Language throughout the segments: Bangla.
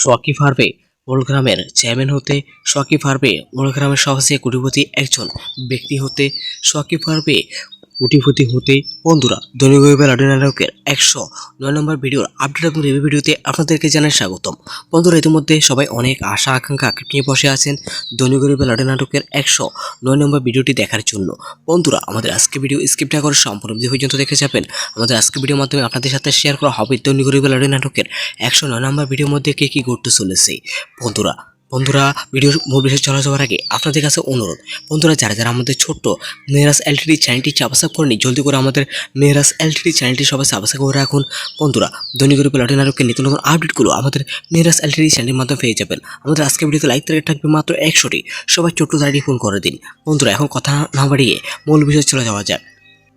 সোয়াকি ফার্মে মূলগ্রামের চেয়ারম্যান হতে সোয়াকি ফার্মে মূলগ্রামের সহজে কোটিপতি একজন ব্যক্তি হতে সোয়াকি ফার্মে কোটিপতি হতে বন্ধুরা দৈনিক লড়াই নাটকের একশো নয় নম্বর ভিডিওর আপডেট এবং রিভিউ ভিডিওতে আপনাদেরকে জানাই স্বাগতম। বন্ধুরা, ইতিমধ্যে সবাই অনেক আশা, আকাঙ্ক্ষা নিয়ে বসে আছেন দৈনিক লড়াই নাটকের একশো নয় নম্বর ভিডিওটি দেখার জন্য। বন্ধুরা, আমাদের আজকে ভিডিও স্কিপ না করে সম্পূর্ণ পর্যন্ত দেখে যাবেন। আমাদের আজকে ভিডিওর মাধ্যমে আপনাদের সাথে শেয়ার করা হবে দৈনিক লড়াই নাটকের একশো নয় নম্বর ভিডিওর মধ্যে কে কী ঘটতে চলেছে। বন্ধুরা বন্ধুরা মূল বিষয়ে চলে যাওয়ার আগে আপনাদের কাছে অনুরোধ। বন্ধুরা, যারা যারা আমাদের ছোট্ট মেহরাজ এলটিডি চ্যানেলটি সাবস্ক্রাইব করেনি জলদি করে আমাদের মেহরাজ এলটিডি চ্যানেলটি সবাই সাবস্ক্রাইব করে রাখুন। বন্ধুরা দৈনিক রূপে লটে নাটকের নিত্য নতুন আপডেটগুলো আমাদের মেহরাজ এলটিডি চ্যানেলের মাধ্যমে পেয়ে যাবেন। আমাদের আজকে ভিডিওতে লাইক তারিখ থাকবে মাত্র একশোটি। সবাই ছোট্ট তারিখ ফোন করে দিন। বন্ধুরা, এখন কথা না বাড়িয়ে মূল বিষয় চলে যাওয়া যাক।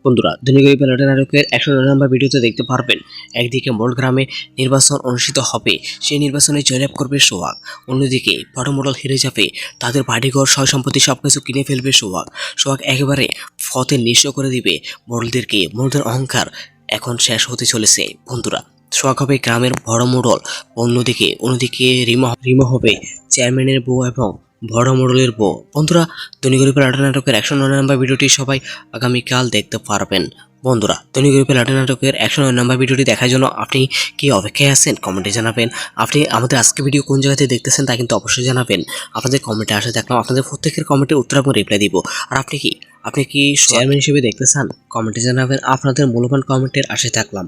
বন্ধুরা দৈনিক রূপে লটে নাটকের একশো নয় নম্বর ভিডিওতে দেখতে পারবেন, একদিকে মোল গ্রামে নির্বাচন অনুষ্ঠিত হবে, সেই নির্বাচনে জয়লাভ করবে সোহাগ। অন্যদিকে বড় মডেল হেরে যাবে, তাদের বাড়িঘর সয় সম্পত্তি সব কিছু কিনে ফেলবে সোহাগ। সোহাগ একেবারে ফতে নিঃস্ব করে দিবে, মডেলদেরকে, মডেলদের অহংকার এখন শেষ হতে চলেছে। বন্ধুরা, সোহাগ হবে গ্রামের বড় মোড়ল অন্যদিকে অন্যদিকে রিমা রিমা হবে চেয়ারম্যানের বউ এবং বড় মোড়লের বউ। বন্ধুরা দৈনিক রূপের আটা নাটকের একশো নয় নম্বর ভিডিওটি সবাই আগামীকাল দেখতে পারবেন। বন্ধুরা দৈনিক রূপে লাটে নাটকের একশো নয় নম্বর ভিডিওটি দেখার জন্য আপনি কি অপেক্ষায় আছেন? কমেন্টে জানাবেন। আপনি আমাদের আজকে ভিডিও কোন জায়গাতে দেখতেছেন তা কিন্তু অবশ্যই জানাবেন। আপনাদের কমেন্টে আসে দেখলাম, আপনাদের প্রত্যেকের কমেন্টে উত্তর এবং রিপ্লাই দিব। আর আপনি কি আপনি কি চেয়ারম্যান হিসেবে দেখতে চান? কমেন্টে জানাবেন। আপনাদের মূল্যবান কমেন্টের আশে থাকলাম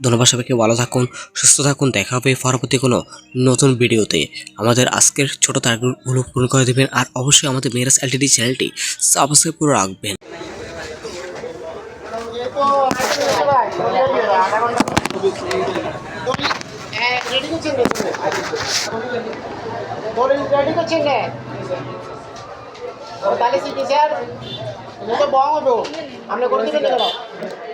ধন্যবাদ সবাইকে, ভালো থাকুন, সুস্থ থাকুন, দেখা হবে পরবর্তী কোনো নতুন ভিডিওতে। আমাদের আজকের ছোট তারগুলো পূরণ করে দেবেন আর অবশ্যই আমাদের মেরাজ এলটিডি চ্যানেলটি সাবস্ক্রাইব করে রাখবেন। আপনি করে দিবেন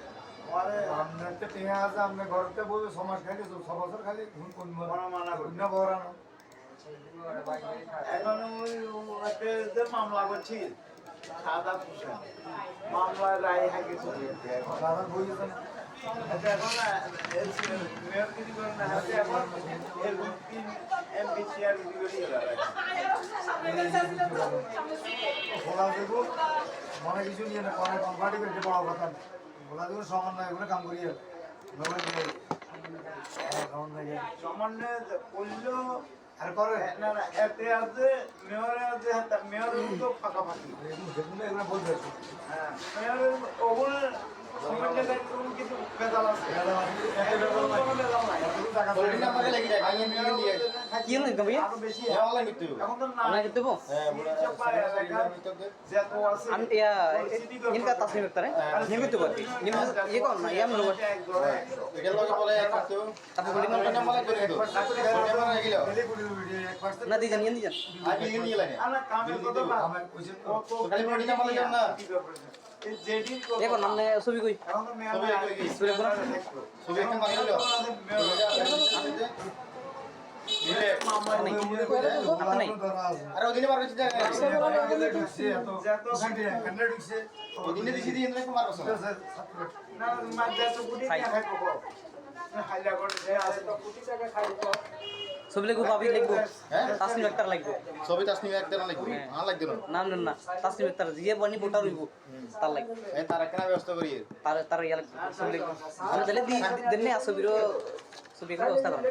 আমারে তো আছে ঘরতে সমাজ খালি ছ বছর খালি ঘুম কোন মানা করে না এখন ওই যে মামলা করছি সাদা পোশাক। মামলায় রায় হাগে চলে সাধারণ বই যেত না? এখন মেয়র কিছু করে না এখন এর তিন এমপি চেয়ার কিছু করে বলা দেবো মনে কিছু নিয়ে না পরে কোম্পানি বেটে বড় কথা বলা দেবো সমান না এগুলো কাম করিয়ে সামান্য করলেও আর করে না না এতে আছে মেয়রে আছে হাতে মেয়রের তো ফাঁকাফাঁকি। এগুলো বলবে হ্যাঁ মেয়রের ওগুলো কিন্তু ভেজাল আছে। টাকা ভাইয়া আরও বেশি এখন অনলাইন দেবো চাপায় এলাকার যত আছে আমি ইয়া ইনকা তাসনিম করতে নিম করতে পারি নিম ইয়ে কর না ইয়া মিলবো তারপর বলি না দি জানি দি জান আমরা কামের কথা বাদ। আমার ওই যে কত কি ব্যাপার? এই যেদিন কত- এ কর নামনে ছবি কই এখন তো মেয়র আগে গেছে। ছবি কর দেখল। এখন মেয়র মামলা নাই। গোলাপ নাই। ধরা আছে যত এখানে ঢুকছে না মাঝে তো গুটি খাই। খাই খাব হাইলা করে যে খাব ছবি লিখব ভাবি লিখব? তাসনিম একটা লাগবে। ছবি তাসনিম এক দেনা লাগবে? হ্যাঁ। লাগবে না? নাম নেন না। তাসনিম একটা জিয়ে বনি বোটা রইব। তার লাগবে। এই তার একটা ব্যবস্থা করি। তার তার ইয়া লাগবে। ছবি লিখব। আমি তাহলে দেন না ছবিরও ছবি একটা ব্যবস্থা করো।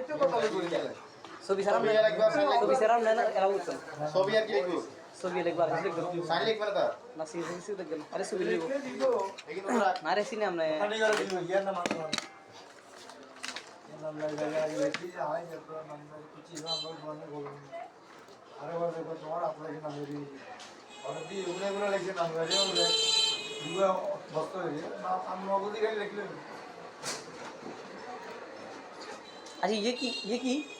ছবি সারাম ছবি লাগবে আর sign লাগবে। ছবি সারাম না এরা বলছেন ছবি আর কি লিখব? ছবি লিখব আর লিখব। সাইন লিখবে না তার না সি সি সি দেখবেন আরে ছবি লিখব। এখানে তোমরা না রে সিনে আমরা খালি করে দিল ইয়ার নাম আছে নাম লাগে লাগে কি আই যে তো নাম লাগে কিছু নাম বল মানে বলুন আরে বল দেখো তোমার আপনাকে নাম ধরি আর দি উড়ে উড়ে লিখে নাম ধরে উড়ে দুয়া বস্ত হয়ে না আমি নগদি খালি লিখলে আচ্ছা ইয়ে কি ইয়ে কি? কোনটা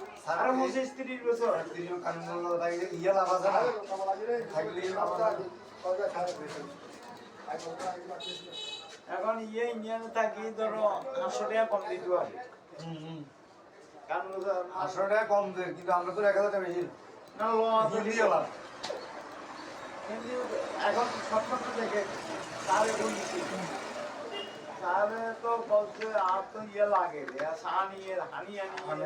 আর পঁচিশ তিরিশ বছর। তিরিশ কানুন মূল্য থাকে ইয়ে লাভ আছে না থাকলে এখন ইয়ে ইঞ্জিনে থাকি ধরো পাঁচশো টাকা কম দিতে পারে। কারণ আটশো টাকা কম দেয় কিন্তু আমরা তো এক হাজার টাকা বেশি। না লাভ কিন্তু এখন স্বপ্ন দেখে তার এখন তাহলে তো বলছে আর তো ইয়ে লাগে হানি মানে হানি।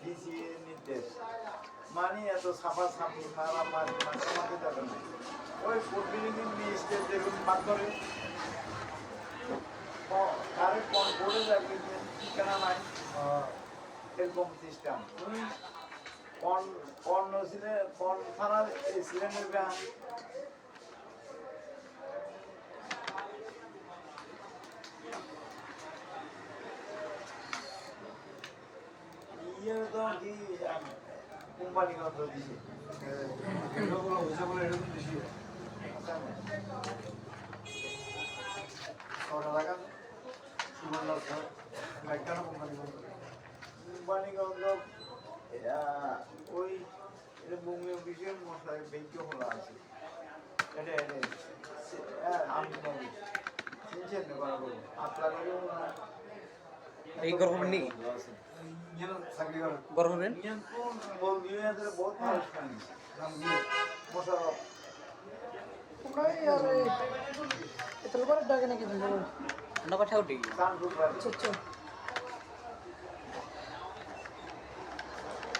ডিসি নির্দেশ মানে এত সাফা সাফি মারা মারি মাঝে যাবে না ওই প্রতিনিধি মিনিস্টার দেখুন বাদ করে। কারে কোন বোর্ডে যাবে ঠিকানা নাই? এরকম সিস্টেম কোন কোন থানার এসিলেন ইয়ে তো কি কোম্পানি কত দিছে এগুলো হয়েছে বলে এরকম বেশি ছটা টাকা সুমন দরকার একটা না কোম্পানি কোম্পানিগঞ্জ ওই এটা অফিসের মশাই বেঁকে হলো আছে এটা এটা আমি চিনছেন আপনার এই গরম নেই? বাড়ি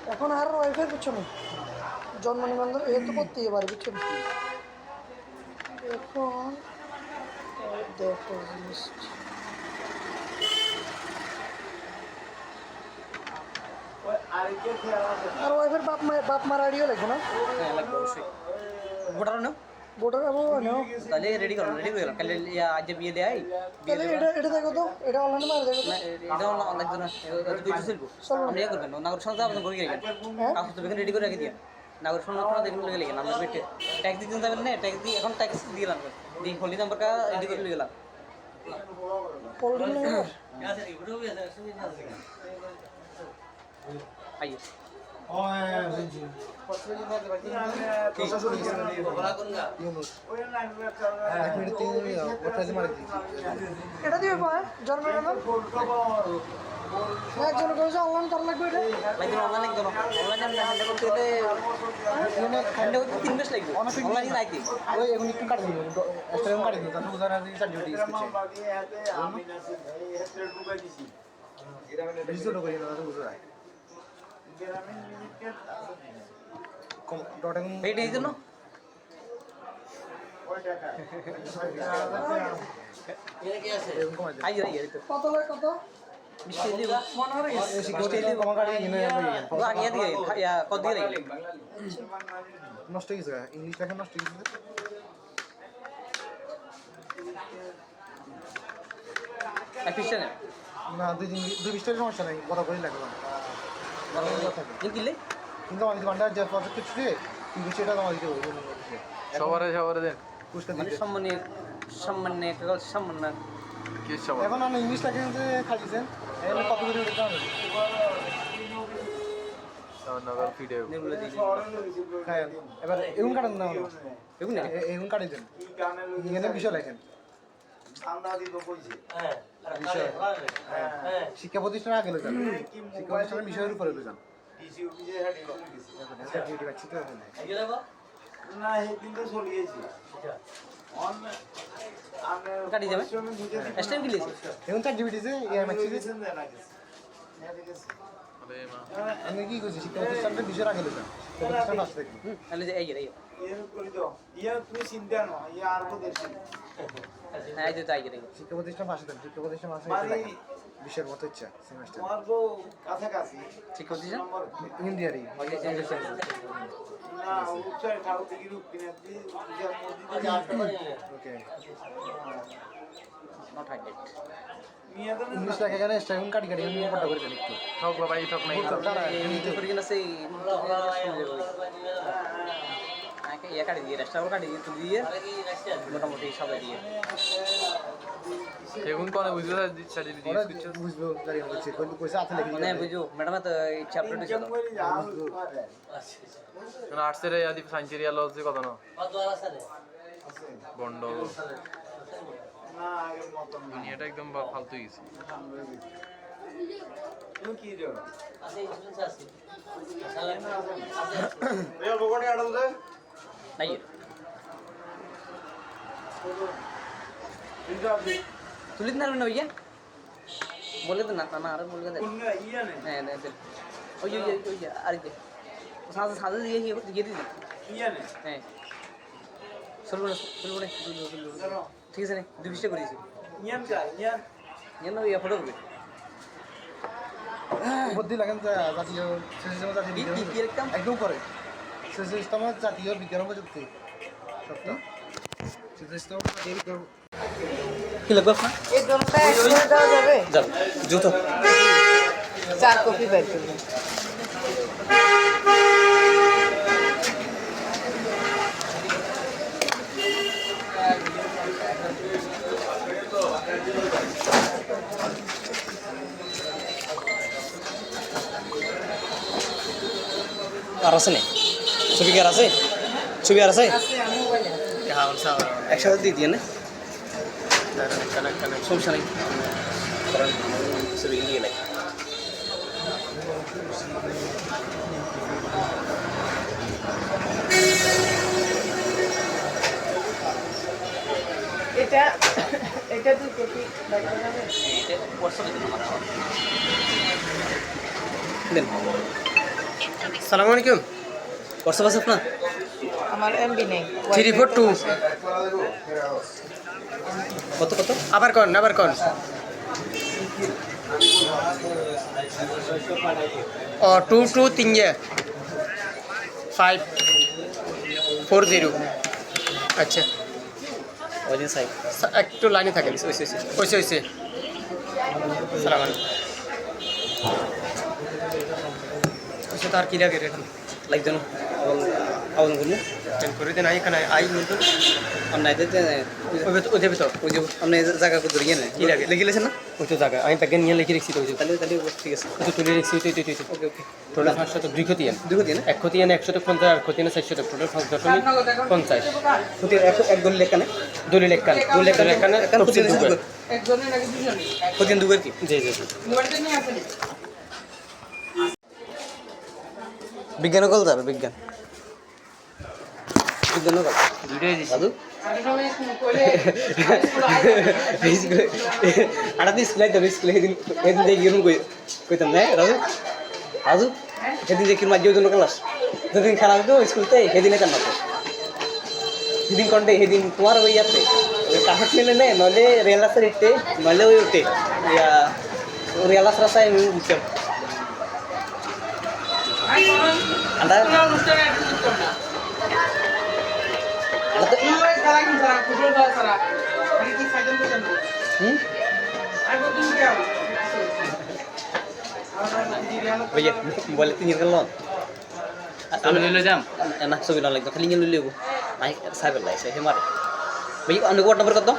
এখন আর ওয়াইফাই পিছনে। জন্ম নিবন্ধন এ তো করতেই পারে এখন দেখো জিনিস ওই আরেকটা খেয়াল আছে না আর ওয়াইফের বাপ মা বাপ মার আইডিও লাগবে না? হ্যাঁ লাগবে অবশ্যই। ভোটার নাও। ভোটার আবো নেও তাহলে রেডি করো রেডি করে কালে ইয়া আজ বিয়ে দেয় বিয়ে তাহলে এটা এটা দেখো তো এটা অনলাইনে মার দেখো তো। না এটা লাগবে না। এটা দুইটা চলবো আমরা করবেন সংস্থা আবেদন করে গেলেন হ্যাঁ? কাগজ তো রেডি করে রেখে দিয়ে নাগরিক সংরক্ষণ দেখুন লেগে গেলাম আমরা পেটে ট্যাক্স দিতে যাবেন না ট্যাক্স দিয়ে এখন ট্যাক্স দিয়ে গেলাম দিয়ে হোলি নাম্বারটা রেডি করে হ্যাঁ কেন্দ্র লাগবে তিন মিনিট ওটা মারি দিই এটা দিবে পায় জন্ম নিবন্ধন না একজন কইছে অনলাইন করা লাগবে এটা? লাগবে অনলাইন একদম অনলাইনে আমরা হ্যান্ডেল করতে হলে হ্যান্ডেল করতে তিন মাস লাগবে। অনলাইনে রাখতে ওই এখন একটু কাটি দিই এক্সট্রা কাটি দিই তাহলে বুঝার আগে চার ডিউটি আমি না এই হেত্রে ঢুকাই দিছি বেশি ছোট করি না বুঝা যায় গ্রামীণ লিমিটেড ডটে এইটা এই জন্য কত কত? নষ্ট হয়ে গেছে ইংলিশ লেখা নষ্ট হয়ে গেছে। না দুই দিন দুই বিশটার সমস্যা নাই কথা বলি লাগলাম যে প্রজেক্ট করছে কিন্তু সেটা তোমার দিতে হবে সবারে সবারে দেন। মানে দিতে। একটা কথা, সম্মান কি সবার এখন আমি ইংলিশটা কিন্তু খালিছেন এখানে কত করে উঠে হবে? নগর হ্যাঁ এবার এগুন কাটেন না এগুলো না? এগুন কাটে দেন। এখানে বিষয় লেখেন। শিক্ষা প্রতিষ্ঠানে আগে শিক্ষা প্রতিষ্ঠানের বিষয়ের উপরে লেখেন না হে কিন্তু চলিয়েছে কাটি যাবে? স্টাইল কি লিখেছে? এখন চার জিবি দিয়েছে। এআই ম্যাক্সি দিয়েছে আমি কি করছি শিক্ষা আগে লেখেন শিক্ষা প্রতিষ্ঠান আসতে দেখি। তাহলে যে এই যে এই যে। ইয়ে তুমি চিন্তা ন ইয়ে আর কো দেশ হ্যাঁ তো। শিক্ষা প্রতিষ্ঠান পাশে দেন শিক্ষা প্রতিষ্ঠান মানে মতো ইচ্ছা সেমিস্টার কাছাকাছি। শিক্ষা প্রতিষ্ঠান দিয়ে ওকে। নট তো ইংলিশ লেখা এখানে স্টাইল কাটি কাটি আমি পড়া করে দেন একটু। ঠক বাবা এই ঠক নাই। এই করে কিনা সেই ইয়ে কাটি দিয়ে রেস্টাও কাটি দিয়ে তুলি দিয়ে মোটামুটি সবাই দিয়ে। এখন কোন করছ বুঝব হচ্ছে মানে বুঝো ম্যাডাম তো এই এই আদি সাইন্সের ইয়ালো হচ্ছে কত না? আগের দুনিয়াটা একদম বা- ফালতু গেছে। কি বলে তো না না আর বলে দে কোন ইয়ে হ্যাঁ দে দে ওই ওই ওই ওই আর দে সাথে সাথে দিয়ে দিয়ে ইয়ে হ্যাঁ। চলবো না চলবো না ঠিক আছে নে দুই বিশটা করেছি ইয়ান ফটো করবে। বুদ্ধি লাগেন জাতীয়? একদম পরে সিস্টেম জাতীয় বিজ্ঞান প্রযুক্তি। কি লাগবে আপনার? জুতো। চার কপি বের করবেন আর আছে নে? ছবি আর আছে? ছবি আর আছে? একসাথে দিয়ে দিয়ে না? সমস্যা নেই। ছবি নিয়ে নেই এটা এটা দুই সালাম আলাইকুম। হোয়াটসঅ্যাপ আছে আপনার আমার এমবি নেই থ্রি ফোর টু কত কত? আবার কন আবার কন ও টু টু তিন ফাইভ ফোর জিরো আচ্ছা। ওই দিন সাইড একটু লাইনে থাকেন। হয়েছে হয়েছে সালাম আলাইকুম। আচ্ছা তার কি লাগে এখন? লাগছে না আবেদন করুন করে দেন এখানে আই নতুন আপনার ওই দেবে তো ওই যে আপনি জায়গা করে ধরিয়ে নেন কি লাগে? লিখে লেছেন না? ওই তো জায়গা। আমি তাকে নিয়ে লিখে রেখেছি তো তাহলে তাহলে ঠিক আছে ওই তো তুলে রেখেছি ওই তো, ওই তো, ওই তো। ওকে ওকে। টোটাল পাঁচশত দুই ক্ষতি এন। দুই ক্ষতি না এক ক্ষতি এন একশত পঞ্চাশ আর ক্ষতি এন চারশত। টোটাল পাঁচ দশমিক পঞ্চাশ। ক্ষতি এক এক দল দলিল একখান দলিল একখান একখান একখান দুবার। একজনের নাকি দুজনের? ক্ষতি দুবার কি? জি জি জি। বিজ্ঞান কল যাবে বিজ্ঞান। বিজ্ঞান কল। দুইটাই দিছি। দাদু আটা দিন স্কুলে যাবে স্কুলে সেদিন সেদিন দেখি কিরম কই কইতাম না রাজু। রাজু সেদিন যে কিরম আজও জন্য ক্লাস যেদিন খেলা হতো স্কুলতে সেদিনে কেন হতো সেদিন কন্টে সেদিন তোমার ওই ইয়াতে। কাঠত মেলে নে নলে রেল রাস্তার ইটে নলে ওই ইয়া রেল রাস্তায় అంటే hmm? oh Iya, boleh tinggal kalau. Ambil dulu jam. Enak, sobi nolak. Kalingin dulu ya, Naik, saya berlai, saya hemat. Bayu, anda kuat nomor kedua.